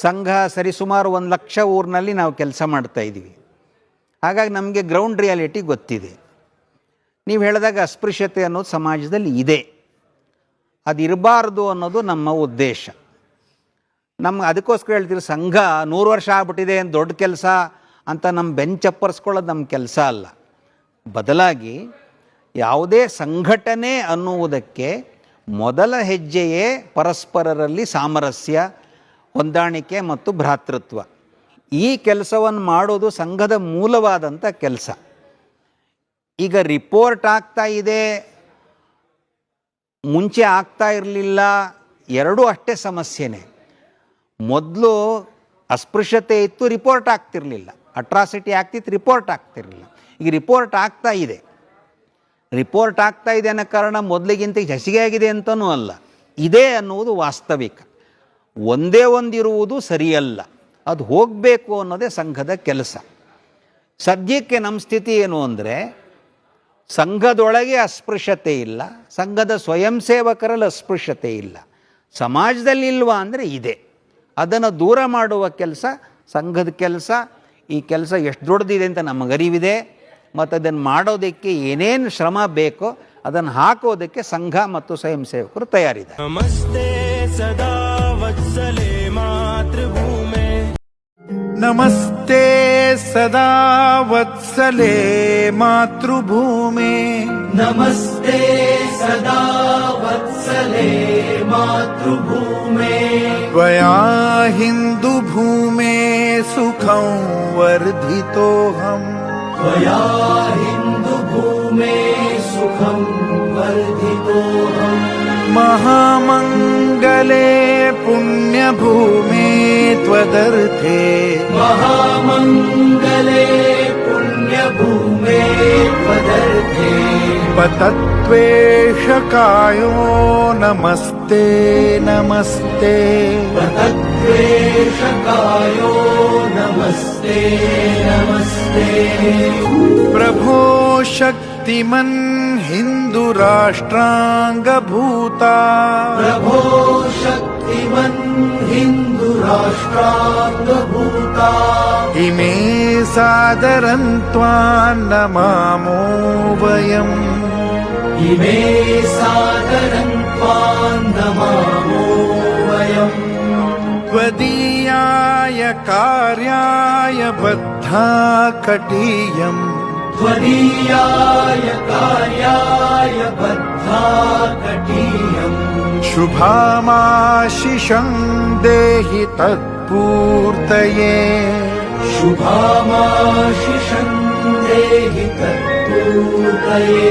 ಸಂಘ ಸರಿಸುಮಾರು ಒಂದು ಲಕ್ಷ ಊರಿನಲ್ಲಿ ನಾವು ಕೆಲಸ ಮಾಡ್ತಾ ಇದ್ದೀವಿ. ಹಾಗಾಗಿ ನಮಗೆ ಗ್ರೌಂಡ್ ರಿಯಾಲಿಟಿ ಗೊತ್ತಿದೆ. ನೀವು ಹೇಳಿದಾಗ ಅಸ್ಪೃಶ್ಯತೆ ಅನ್ನೋದು ಸಮಾಜದಲ್ಲಿ ಇದೆ. ಅದು ಇರಬಾರ್ದು ಅನ್ನೋದು ನಮ್ಮ ಉದ್ದೇಶ. ನಮ್ಮ ಅದಕ್ಕೋಸ್ಕರ ಹೇಳ್ತೀವಿ ಸಂಘ ನೂರು ವರ್ಷ ಆಗ್ಬಿಟ್ಟಿದೆ ಅಂತ ದೊಡ್ಡ ಕೆಲಸ ಅಂತ ನಮ್ಮ ಬೆಂಚ್ ಅಪ್ಪರ್ಸ್ಕೊಳ್ಳೋದು ನಮ್ಮ ಕೆಲಸ ಅಲ್ಲ. ಬದಲಾಗಿ ಯಾವುದೇ ಸಂಘಟನೆ ಅನ್ನುವುದಕ್ಕೆ ಮೊದಲ ಹೆಜ್ಜೆಯೇ ಪರಸ್ಪರರಲ್ಲಿ ಸಾಮರಸ್ಯ ಹೊಂದಾಣಿಕೆ ಮತ್ತು ಭ್ರಾತೃತ್ವ. ಈ ಕೆಲಸವನ್ನು ಮಾಡೋದು ಸಂಘದ ಮೂಲವಾದಂಥ ಕೆಲಸ. ಈಗ ರಿಪೋರ್ಟ್ ಆಗ್ತಾ ಇದೆ, ಮುಂಚೆ ಆಗ್ತಾ ಇರಲಿಲ್ಲ, ಎರಡೂ ಅಷ್ಟೇ ಸಮಸ್ಯೆನೇ. ಮೊದಲು ಅಸ್ಪೃಶ್ಯತೆ ಇತ್ತು ರಿಪೋರ್ಟ್ ಆಗ್ತಿರಲಿಲ್ಲ. ಅಟ್ರಾಸಿಟಿ ಆಗ್ತಿತ್ತು ರಿಪೋರ್ಟ್ ಆಗ್ತಿರಲಿಲ್ಲ. ಈಗ ರಿಪೋರ್ಟ್ ಆಗ್ತಾ ಇದೆ. ರಿಪೋರ್ಟ್ ಆಗ್ತಾ ಇದೆ ಅನ್ನೋ ಕಾರಣ ಮೊದಲಿಗಿಂತ ಹೆಚ್ಚಿಗೆ ಆಗಿದೆ ಅಂತಲೂ ಅಲ್ಲ. ಇದೆ ಅನ್ನುವುದು ವಾಸ್ತವಿಕ. ಒಂದೇ ಒಂದಿರುವುದು ಸರಿಯಲ್ಲ. ಅದು ಹೋಗಬೇಕು ಅನ್ನೋದೇ ಸಂಘದ ಕೆಲಸ. ಸದ್ಯಕ್ಕೆ ನಮ್ಮ ಸ್ಥಿತಿ ಏನು ಅಂದರೆ, ಸಂಘದೊಳಗೆ ಅಸ್ಪೃಶ್ಯತೆ ಇಲ್ಲ, ಸಂಘದ ಸ್ವಯಂ ಸೇವಕರಲ್ಲಿ ಅಸ್ಪೃಶ್ಯತೆ ಇಲ್ಲ. ಸಮಾಜದಲ್ಲಿ ಇಲ್ವಾ ಅಂದರೆ ಇದೆ. ಅದನ್ನು ದೂರ ಮಾಡುವ ಕೆಲಸ, ಸಂಘದ ಕೆಲಸ, ಈ ಕೆಲಸ ಎಷ್ಟು ದೊಡ್ಡದಿದೆ ಅಂತ ನಮಗರಿವಿದೆ. ಮತ್ತು ಅದನ್ನು ಮಾಡೋದಕ್ಕೆ ಏನೇನು ಶ್ರಮ ಬೇಕೋ ಅದನ್ನು ಹಾಕೋದಕ್ಕೆ ಸಂಘ ಮತ್ತು ಸ್ವಯಂ ಸೇವಕರು ತಯಾರಿದ್ದಾರೆ. नमस्ते सदा वत्सले मातृभूमे। नमस्ते सदा वत्सले मातृभूमे। त्वया हिन्दुभूमे सुखं वर्धितोऽहम्। त्वया हिन्दुभूमे सुखं वर्धितोऽहम्। महामङ्गले पुण्यभूमे पतत्वेषकायो नमस्ते नमस्ते। तत्त्वेषकायो नमस्ते नमस्ते। प्रभो शक्तिमन् हिन्दुराष्ट्राङ्गभूता। प्रभो शक्तिमन् हिन्दुराष्ट्राङ्गभूता। इमे सादरं त्वान्नमामो वयम् इमे सादरं त्वान्नमामो वयम्। त्वदीयाय कार्याय बद्धा कटीयम् त्वदीयाय कार्याय बद्धा कटीयम् शुभामाशिषं देहि तत्पूर्तये। शुभामाशिषं देहि तत्पूर्तये